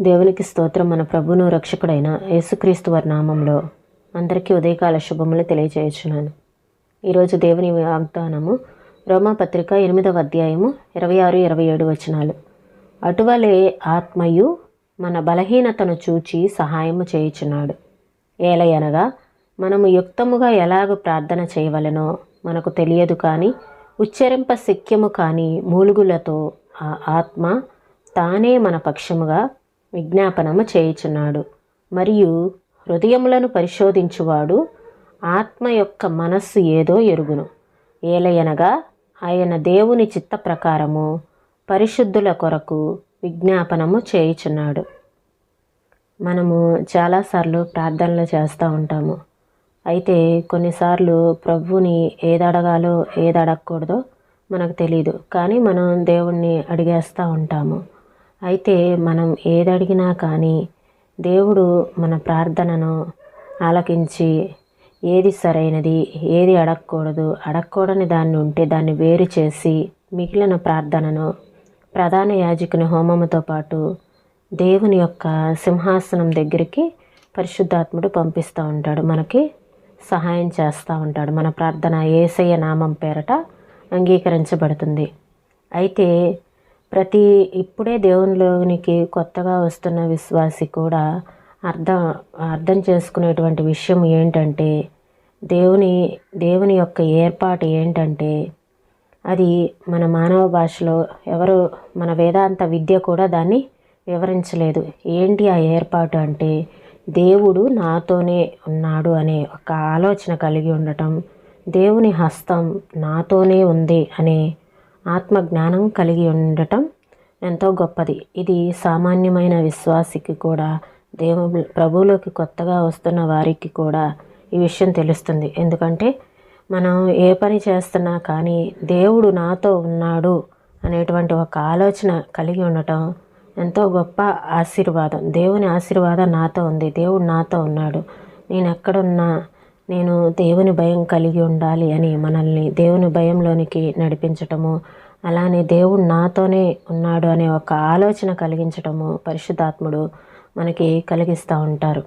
దేవునికి స్తోత్రం. మన ప్రభును రక్షకుడైన యేసుక్రీస్తు వారి నామంలో అందరికీ ఉదయకాల శుభములు తెలియజేయుచున్నాను ఈరోజు దేవుని వాగ్దానము రోమాపత్రిక ఎనిమిదవ అధ్యాయము ఇరవై ఆరు ఇరవై ఏడు వచనాలు. అటువలే ఆత్మయు మన బలహీనతను చూచి సహాయము చేయుచున్నాడు. ఏలయనగా మనము యుక్తముగా ఎలాగ ప్రార్థన చేయవలెనో మనకు తెలియదు కానీ ఉచ్చరింప శక్యము కాని మూలుగులతో ఆ ఆత్మ తానే మన పక్షముగా విజ్ఞాపనము చేయుచున్నాడు. మరియు హృదయములను పరిశోధించువాడు ఆత్మ యొక్క మనస్సు ఏదో ఎరుగును. ఏలయనగా ఆయన దేవుని చిత్త ప్రకారము పరిశుద్ధుల కొరకు విజ్ఞాపనము చేయుచున్నాడు. మనము చాలాసార్లు ప్రార్థనలు చేస్తూ ఉంటాము. అయితే కొన్నిసార్లు ప్రభువుని ఏది అడగాలో ఏది అడగకూడదో మనకు తెలియదు కానీ మనం దేవుణ్ణి అడిగేస్తూ ఉంటాము. అయితే మనం ఏది అడిగినా కానీ దేవుడు మన ప్రార్థనను ఆలకించి ఏది సరైనది ఏది అడగకూడదు అడగకూడని దాన్ని ఉంటే దాన్ని వేరు చేసి మిగిలిన ప్రార్థనను ప్రధాన యాజకుని హోమముతో పాటు దేవుని యొక్క సింహాసనం దగ్గరికి పరిశుద్ధాత్ముడు పంపిస్తూ ఉంటాడు. మనకి సహాయం చేస్తూ ఉంటాడు. మన ప్రార్థన ఏసయ్య నామం పేరట అంగీకరించబడుతుంది. అయితే ప్రతి ఇప్పుడే దేవునిలోనికి కొత్తగా వస్తున్న విశ్వాసి కూడా అర్థం అర్థం చేసుకునేటువంటి విషయం ఏంటంటే దేవుని దేవుని యొక్క ఏర్పాటు ఏంటంటే అది మన మానవ భాషలో ఎవరు మన వేదాంత విద్య కూడా దాన్ని వివరించలేదు. ఏంటి ఆ ఏర్పాటు అంటే దేవుడు నాతోనే ఉన్నాడు అనే ఒక ఆలోచన కలిగి ఉండటం దేవుని హస్తం నాతోనే ఉంది అనే ఆత్మజ్ఞానం కలిగి ఉండటం ఎంతో గొప్పది. ఇది సామాన్యమైన విశ్వాసికి కూడా దేవు ప్రభువులోకి కొత్తగా వస్తున్న వారికి కూడా ఈ విషయం తెలుస్తుంది. ఎందుకంటే మనం ఏ పని చేస్తున్నా కానీ దేవుడు నాతో ఉన్నాడు అనేటువంటి ఒక ఆలోచన కలిగి ఉండటం ఎంతో గొప్ప ఆశీర్వాదం. దేవుని ఆశీర్వాదం నాతో ఉంది. దేవుడు నాతో ఉన్నాడు. నేను ఎక్కడున్నా నేను దేవుని భయం కలిగి ఉండాలి అని మనల్ని దేవుని భయంలోనికి నడిపించటము అలానే దేవుడు నాతోనే ఉన్నాడు అనే ఒక ఆలోచన కలిగించటము పరిశుద్ధాత్ముడు మనకి కలిగిస్తూ ఉంటారు.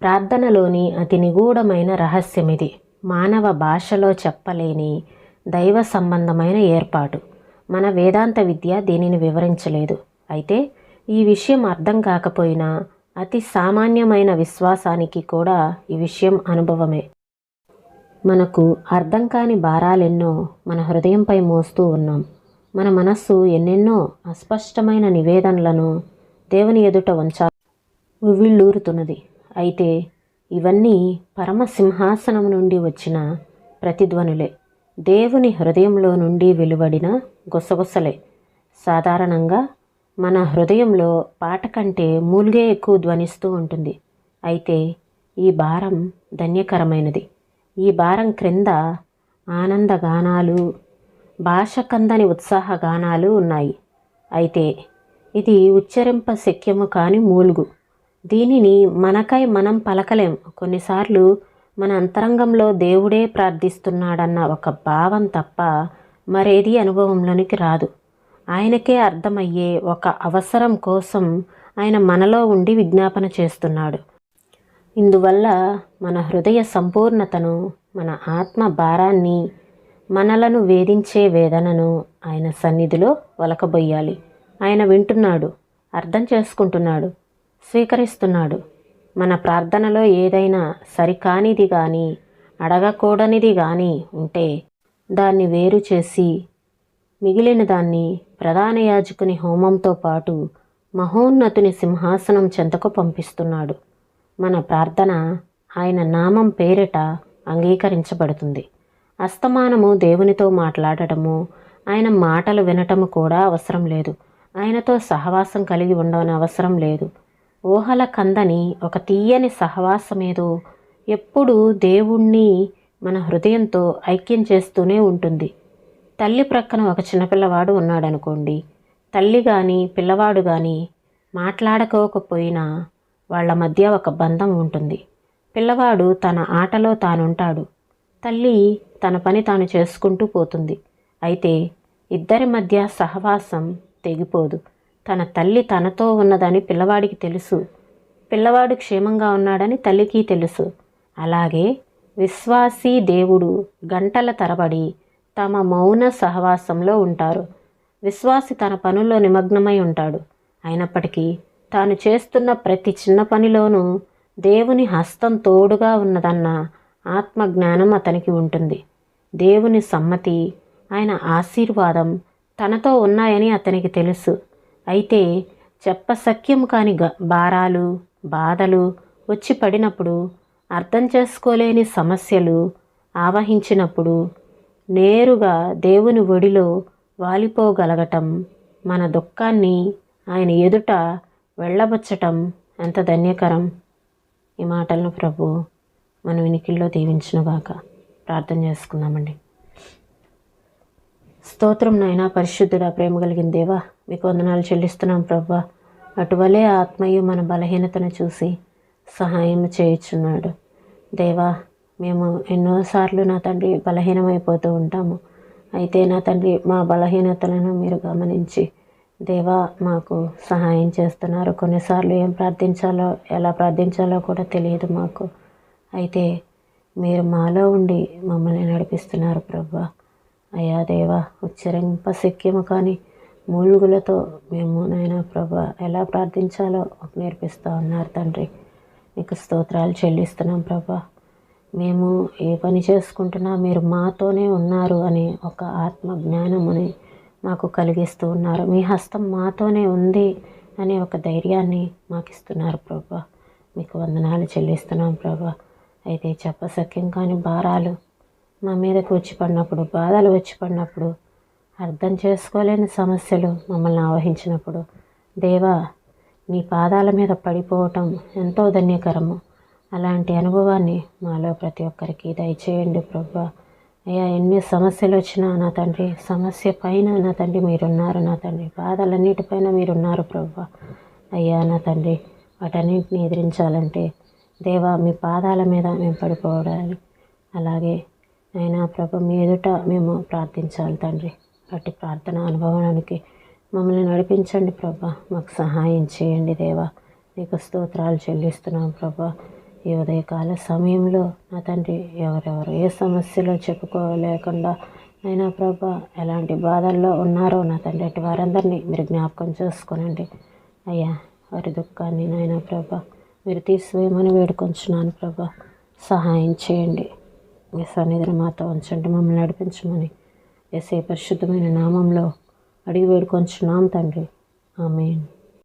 ప్రార్థనలోని అతి నిగూఢమైన రహస్యం ఇది మానవ భాషలో చెప్పలేని దైవ సంబంధమైన ఏర్పాటు. మన వేదాంత విద్య దీనిని వివరించలేదు? అయితే ఈ విషయం అర్థం కాకపోయినా అతి సామాన్యమైన విశ్వాసానికి కూడా ఈ విషయం అనుభవమే. మనకు అర్థం కాని భారాలెన్నో మన హృదయంపై మోస్తూ ఉన్నాం. మన మనస్సు ఎన్నెన్నో అస్పష్టమైన నివేదనలను దేవుని ఎదుట ఉంచా ఉవ్విళ్ళూరుతున్నది. అయితే ఇవన్నీ పరమసింహాసనం నుండి వచ్చిన ప్రతిధ్వనులే. దేవుని హృదయంలో నుండి వెలువడిన గుసగుసలే. సాధారణంగా మన హృదయంలో పాట కంటే మూలుగే ఎక్కువ ధ్వనిస్తూ ఉంటుంది. అయితే ఈ భారం ధన్యకరమైనది. ఈ భారం క్రింద ఆనంద గానాలు భాష కందని ఉత్సాహ గానాలు ఉన్నాయి. అయితే ఇది ఉచ్చరింప శక్యము కాని మూలుగు. దీనిని మనకై మనం పలకలేం. కొన్నిసార్లు మన అంతరంగంలో దేవుడే ప్రార్థిస్తున్నాడన్న ఒక భావం తప్ప మరేది అనుభవంలోనికి రాదు. ఆయనకే అర్థమయ్యే ఒక అవసరం కోసం ఆయన మనలో ఉండి విజ్ఞాపన చేస్తున్నాడు. ఇందువల్ల మన హృదయ సంపూర్ణతను మన ఆత్మ భారాన్ని మనలను వేధించే వేదనను ఆయన సన్నిధిలో ఒలకబొయ్యాలి ఆయన వింటున్నాడు అర్థం చేసుకుంటున్నాడు స్వీకరిస్తున్నాడు. మన ప్రార్థనలో ఏదైనా సరికానిది కానీ అడగకూడనిది కానీ ఉంటే దాన్ని వేరు చేసి మిగిలిన దాన్ని ప్రధాన యాజకుని హోమంతో పాటు మహోన్నతుని సింహాసనం చెంతకు పంపిస్తున్నాడు. మన ప్రార్థన ఆయన నామం పేరిట అంగీకరించబడుతుంది. అస్తమానము దేవునితో మాట్లాడటము ఆయన మాటలు వినటము కూడా అవసరం లేదు. ఆయనతో సహవాసం కలిగి ఉండవని అవసరం లేదు. ఊహల కందని ఒక తీయని సహవాసమేదో ఎప్పుడూ దేవుణ్ణి మన హృదయంతో ఐక్యం చేస్తూనే ఉంటుంది. తల్లి ప్రక్కన ఒక చిన్నపిల్లవాడు ఉన్నాడనుకోండి. తల్లి కానీ పిల్లవాడు కానీ మాట్లాడుకోకపోయినా వాళ్ళ మధ్య ఒక బంధం ఉంటుంది. పిల్లవాడు తన ఆటలో తానుంటాడు. తల్లి తన పని తాను చేసుకుంటూ పోతుంది. అయితే ఇద్దరి మధ్య సహవాసం తెగిపోదు. తన తల్లి తనతో ఉన్నదని పిల్లవాడికి తెలుసు. పిల్లవాడు క్షేమంగా ఉన్నాడని తల్లికి తెలుసు. అలాగే విశ్వాసీ దేవుడు గంటల తరబడి తమ మౌన సహవాసంలో ఉంటారు. విశ్వాసి తన పనుల్లో నిమగ్నమై ఉంటాడు. అయినప్పటికీ తాను చేస్తున్న ప్రతి చిన్న పనిలోనూ దేవుని హస్తం తోడుగా ఉన్నదన్న ఆత్మజ్ఞానం అతనికి ఉంటుంది. దేవుని సమ్మతి ఆయన ఆశీర్వాదం తనతో ఉన్నాయని అతనికి తెలుసు. అయితే చెప్పసఖ్యం కాని భారాలు బాధలు వచ్చి పడినప్పుడు అర్థం చేసుకోలేని సమస్యలు ఆవహించినప్పుడు నేరుగా దేవుని ఒడిలో వాలిపోగలగటం మన దుఃఖాన్ని ఆయన ఎదుట వెళ్ళబుచ్చటం ఎంత ధన్యకరం. ఈ మాటలను ప్రభు మన వినికిల్లో దీవించునుగాక. ప్రార్థన చేసుకుందామండి. స్తోత్రం నాయన పరిశుద్ధుడా ప్రేమ కలిగిన దేవా మీకు వందనాలు చెల్లిస్తున్నాం ప్రభా అటువలే ఆత్మయు మన బలహీనతను చూసి సహాయం చేయుచున్నాడు. దేవా మేము ఎన్నోసార్లు నా తండ్రి బలహీనమైపోతూ ఉంటాము. అయితే నా తండ్రి మా బలహీనతలను మీరు గమనించి దేవా మాకు సహాయం చేస్తున్నారు. కొన్నిసార్లు ఏం ప్రార్థించాలో ఎలా ప్రార్థించాలో కూడా తెలియదు మాకు. అయితే మీరు మాలో ఉండి మమ్మల్ని నడిపిస్తున్నారు ప్రభా అయ్యా దేవా ఉచ్చరింప శక్యము కానీ మూలుగులతో మేము నాయన ప్రభా ఎలా ప్రార్థించాలో నేర్పిస్తూ ఉన్నారు తండ్రి. మీకు స్తోత్రాలు చెల్లిస్తున్నాం ప్రభా. మేము ఏ పని చేసుకుంటున్నా మీరు మాతోనే ఉన్నారు అని ఒక ఆత్మ జ్ఞానముని మాకు కలిగిస్తూ ఉన్నారు. మీ హస్తం మాతోనే ఉంది అనే ఒక ధైర్యాన్ని మాకు ఇస్తున్నారు ప్రభా. మీకు వందనాలు చెల్లిస్తున్నాం ప్రభా. అయితే చెప్పసక్యం కాని భారాలు మా మీదకి వచ్చి పడినప్పుడు బాధలు వచ్చి పడినప్పుడు అర్థం చేసుకోలేని సమస్యలు మమ్మల్ని ఆవహించినప్పుడు దేవా నీ పాదాల మీద పడిపోవటం ఎంతో ధన్యకరము. అలాంటి అనుభవాన్ని మాలో ప్రతి ఒక్కరికి దయచేయండి ప్రభా. అయ్యా ఎన్ని సమస్యలు వచ్చినా నా తండ్రి సమస్య పైన నా తండ్రి మీరున్నారు నా తండ్రి బాధలన్నిటిపైన మీరున్నారు ప్రభా. అయ్యా నా తండ్రి వాటన్నింటిని ఎదిరించాలంటే దేవా మీ పాదాల మీద మేము పడిపోవడాలి. అలాగే అయినా ప్రభ మీ ఎదుట మేము ప్రార్థించాలి తండ్రి. అట్టి ప్రార్థన అనుభవానికి మమ్మల్ని నడిపించండి ప్రభా. మాకు సహాయం చేయండి దేవా. నీకు స్తోత్రాలు చెల్లిస్తున్నాం ప్రభా. ఈ ఉదయకాల సమయంలో నా తండ్రి ఎవరెవరు ఏ సమస్యలో చెప్పుకోలేకుండా అయినా ప్రభా ఎలాంటి బాధల్లో ఉన్నారో నా తండ్రి అటు వారందరినీ మీరు జ్ఞాపకం చేసుకునండి. అయ్యా వారి దుఃఖాన్ని నాయన ప్రభా మీరు తీసివేయమని వేడుకొంచున్నాను ప్రభా. సహాయం చేయండి. మీ సన్నిధిని మాతో ఉంచండి మమ్మల్ని నడిపించమని. ఎస్ఏ పరిశుద్ధమైన నామంలో అడిగి వేడుకొంచున్నాం తండ్రి. ఆమెన్.